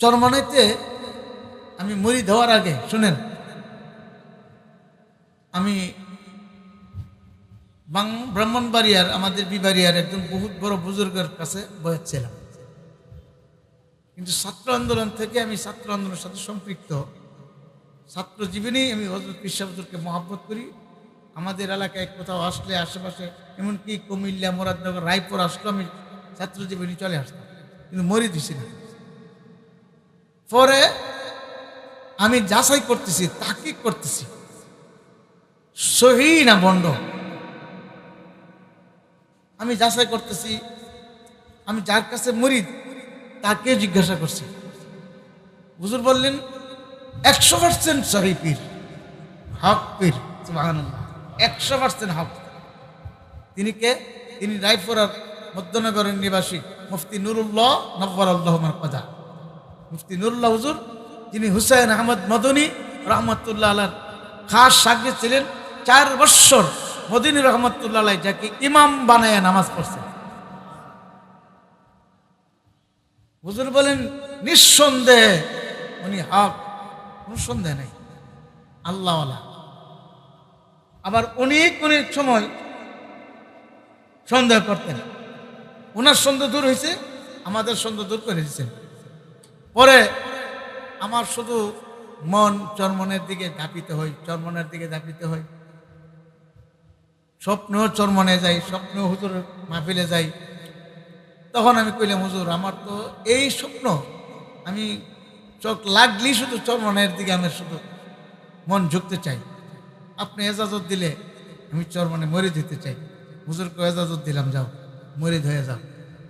চরমনাইতে আমি মরি দেওয়ার আগে, শুনেন, আমি ব্রাহ্মণবাড়িয়ার, আমাদের বিবাড়িয়ার একজন বহুত বড় বুজুর্গের কাছে বয়াচ্ছিলাম কিন্তু ছাত্র আন্দোলন থেকে আমি ছাত্র আন্দোলনের সাথে সম্পৃক্ত। ছাত্র জীবনেই আমি হজরত হুজুরকে মহাব্বত করি। আমাদের এলাকায় কোথাও আসলে আশেপাশে এমনকি কুমিল্লা, মুরাদনগর, রায়পুর আসলো আমি ছাত্র জীবনী চলে আসতাম। কিন্তু মরি দিছি না। পরে আমি যাচাই করতেছি তাকিক করতেছি। সহি না বন্ড? আমি যাচাই করতেছি, আমি যার কাছে মরি তাকে জিজ্ঞাসা করছি। হুজুর বললেন, একশো পার্সেন্ট সহি পীর। হক পীর একশো পার্সেন্ট হক। তিনি কে? তিনি রায়পুরার মধ্যনগরের নিবাসী, মুফতি নুরুল্লাহ নব্বর আল্লাহ কথা মুফতি নুরুল্লাহ হুজুর, যিনি হুসাইন আহমদ মদনী, রহমতুল্লাহ আলার খাস সাগরে ছিলেন, চার বৎসর মদিনী রহমতুল্লাহ আলাই যাকে ইমাম বানায় নামাজ পড়ছেন। হুজুর বলেন, নিঃসন্দেহে। উনি, হক, কোন সন্দেহ নেই। আল্লাহওয়ালা। আবার অনেক অনেক সময় সন্দেহ করতেন। ওনার সন্দেহ দূর হয়েছে আমাদের সন্দেহ দূর করে দিয়েছেন পরে আমার শুধু মন চরমনের দিকে ধাপিত হয়, চরমনের দিকে ধাপিত হয়। স্বপ্নেও চরমনে যাই স্বপ্নেও হুজুর মাহফিলে যাই তখন আমি কইলাম, হুজুর, আমার তো এই স্বপ্ন, আমি চোখ লাগলেই শুধু চরমনের দিকে আমি শুধু মন ঝুঁকতে চাই। আপনি এজাজত দিলে আমি চরমনে মরে দিতে চাই। হুজুরকে এজাজত দিলাম, যাও মরে হয়ে যাও।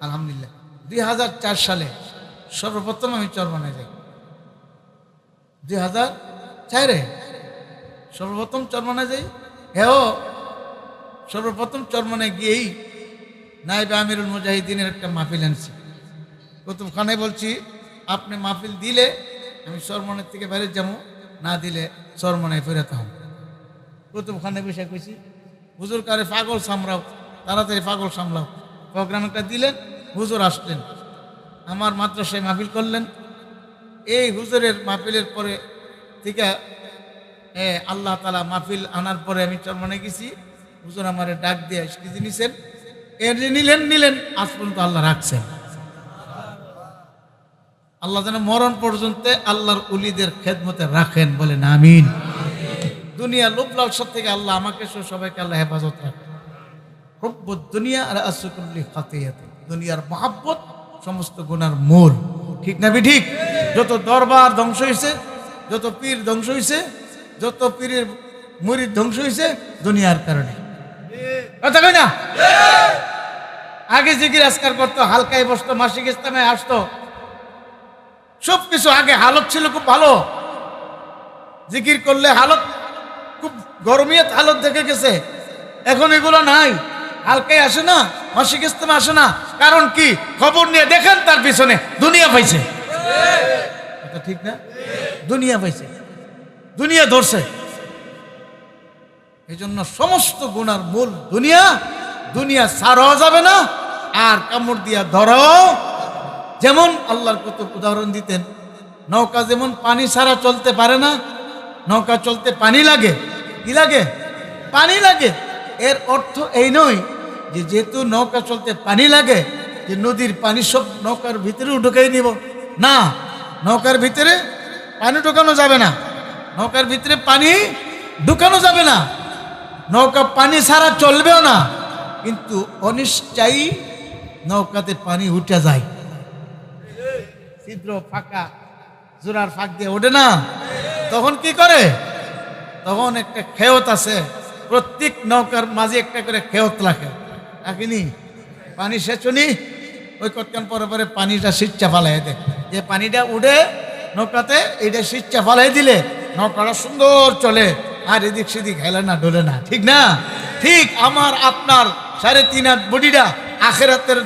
আলহামদুলিল্লাহ। দুই হাজার চার সালে সর্বপ্রথম আমি চরমনে যাই। দুই হাজার চারে সর্বপ্রথম চরমনে যাই। হ্যাঁ সর্বপ্রথম চরমনে গিয়েই নাইবে আমিরুল মুজাহিদিনের একটা মাহফিল আনছি কুতুবখানে বলছি, আপনি মাহফিল দিলে আমি সরমনের থেকে বাইরে যাব, না দিলে সরমনায় ফেরাতে হবে। কুতুবখানে বসে কইছি, হুজুর কারে পাগল সামলাও, তাড়াতাড়ি পাগল সামলাও। প্রোগ্রাম একটা দিলেন, হুজুর আসলেন। আমার মাদ্রাসায় মাহফিল করলেন। এই হুজুরের মাহফিলের পরে থেকে আল্লাহ তালা মাহফিল আনার পরে আমি চরমনে গেছি। হুজুর আমারে ডাক দিয়ে স্মৃতি নিছেন? এর নিলেন নিলেন, আজ পর্যন্ত আল্লাহ রাখছেন। আল্লাহ যেন মরণ পর্যন্ত আল্লাহর উলিদের খেদমতে রাখেন বলেন, আমিন। দুনিয়া লোভ লালসার থেকে আল্লাহ আমাকে সবাইকে আল্লাহ হেফাজত রাখেন। দুনিয়া আর আসুকুল্লি খাতিয়াতে। দুনিয়ার মহাব্বত সমস্ত গুনার মূল ঠিক না বি ঠিক? যত দরবার ধ্বংস হয়েছে যত পীর ধ্বংস হয়েছে যত পীরের মুরিদ ধ্বংস হয়েছে দুনিয়ার কারণে। আগে জিকির আজকার করতো, হালকায় বসতো, মাসিক ইসলামে আসতো। সব কিছু আগে হালত ছিল খুব ভালো। জিকির করলে হালত খুব গরমিয়াত হালত দেখে গেছে। এখন এগুলো নাই। হালকায় আসে না মাসিক ইসলামে আসে না। কারণ কি? খবর নিয়ে দেখেন তার পিছনে দুনিয়া পাইছে। ঠিক না? দুনিয়া পাইছে। দুনিয়া ধরছে। এই জন্য সমস্ত গুণার মূল দুনিয়া দুনিয়া ছাড়াও যাবে না, আর কামড় দিয়া ধরাও যেমন আল্লাহর কত উদাহরণ দিতেন, নৌকা যেমন পানি ছাড়া চলতে পারে না, নৌকা চলতে পানি লাগে। কি লাগে? পানি লাগে। এর অর্থ এই নয় যে যেহেতু নৌকা চলতে পানি লাগে, যে নদীর পানি সব নৌকার ভিতরে ঢুকাই নিব। না, নৌকার ভিতরে পানি ঢুকানো যাবে না। নৌকার ভিতরে পানি ঢুকানো যাবে না। নৌকা পানি ছাড়া চলবেও না। কিন্তু অনিশ্চয়ই নৌকাতে পানি উঠে যায়। ছিদ্র ফাঁকা, জোড়ার ফাঁক দিয়ে ওঠে না। তখন কি করে? তখন একটা খেয়ত আছে। প্রত্যেক নৌকার মাঝে একটা করে খেয়ত রাখে। রাখিনি পানি সেচনি ওই কতক্ষণ পরে পরে পানিটা সিচ্চা ফালাই দেয়। যে পানিটা উঠে নৌকাতে, এইটা সিচ্চা ফালাই দিলে নৌকাটা সুন্দর চলে। আর এদিক সেদিক হেলে না, ডোলে না। ঠিক না? ঠিক আমার, আপনার সাড়ে তিন হাত বডিটা আখেরাতের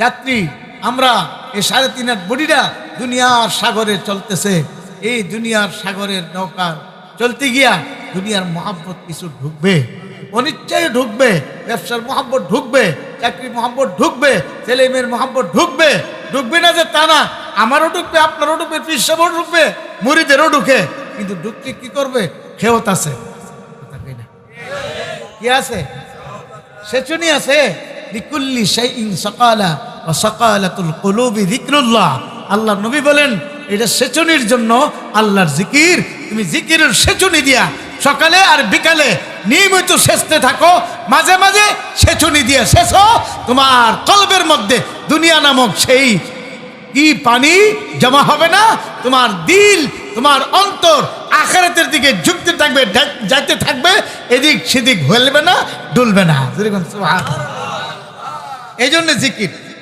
যাত্রী। আমরা এই সাড়ে তিন হাত বডিটা দুনিয়ার সাগরে চলতেছে। এই দুনিয়ার সাগরের নৌকা চলতে গিয়া দুনিয়ার মহাব্বত কিছু ঢুকবে, অনিচ্ছায় ঢুকবে, ব্যবসার মহাব্বত ঢুকবে চাকরি মোহাম্মত ঢুকবে, ছেলে মেয়ের মোহাম্মত ঢুকবে ঢুকবে না যে তা না, আমারও ঢুকবে, আপনারও ঢুকবে পিসাবও ঢুকবে, মুড়িদেরও ঢুকে, কিন্তু ঢুকতে কি করবে? খেওত আছে। কি আছে? সেচুনি আছে। লিকুল্লি শাইইন সাকালা ওয়া সাকালাতুল কুলুবি যিকরুল্লাহ। আল্লাহ নবী বলেন, এটা সেচনির জন্য আল্লাহর জিকির। তুমি জিকিরের সেচনি দিয়া সকালে আর বিকালে নিয়মিত সেচতে থাকো। মাঝে মাঝে সেচনি দিয়ে শেষো তোমার কলবের মধ্যে দুনিয়া নামক সেই কি পানি জমা হবে না। তোমার দিল, তোমার অন্তর আখারাতের দিকে ঝুঁকতে থাকবে যাইতে থাকবে। এদিক সেদিক হলবে না, ডুলবে না। এই জন্য জিকির।